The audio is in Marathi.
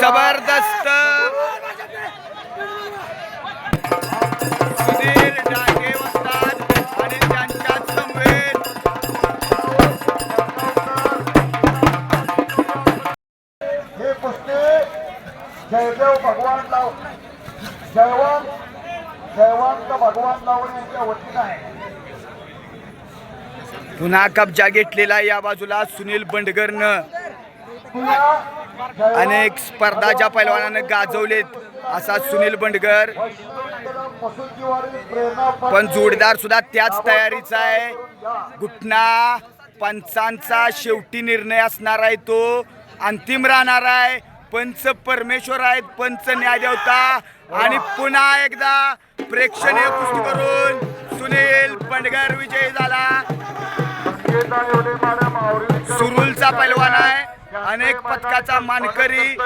जबरदस्त. सुधीर डागे वसतात आणि त्यांच्या समवेत हे कुस्ती जयदेव भगवान लाव जयवंत जयवंत भगवान लावून यांच्या वतीनं आहे. पुन्हा कब्जा घेतलेला या बाजूला सुनील बंडगरनं. अनेक स्पर्धा ज्या पैलवानानं गाजवलेत असा सुनील बंडगर. पण जोडदार सुद्धा त्याच तयारीचा आहे. घुटना पंचांचा शेवटी निर्णय असणार आहे तो. अंतिम राहणार आहे. पंच परमेश्वर आहेत पंच न्यायदेवता. आणि पुन्हा एकदा प्रेक्षणीय कुस्ती करून सुनील बंडगर विजयी झाला. सुरुलचा पैलवान आहे. अनेक पथकाचा मानकरी.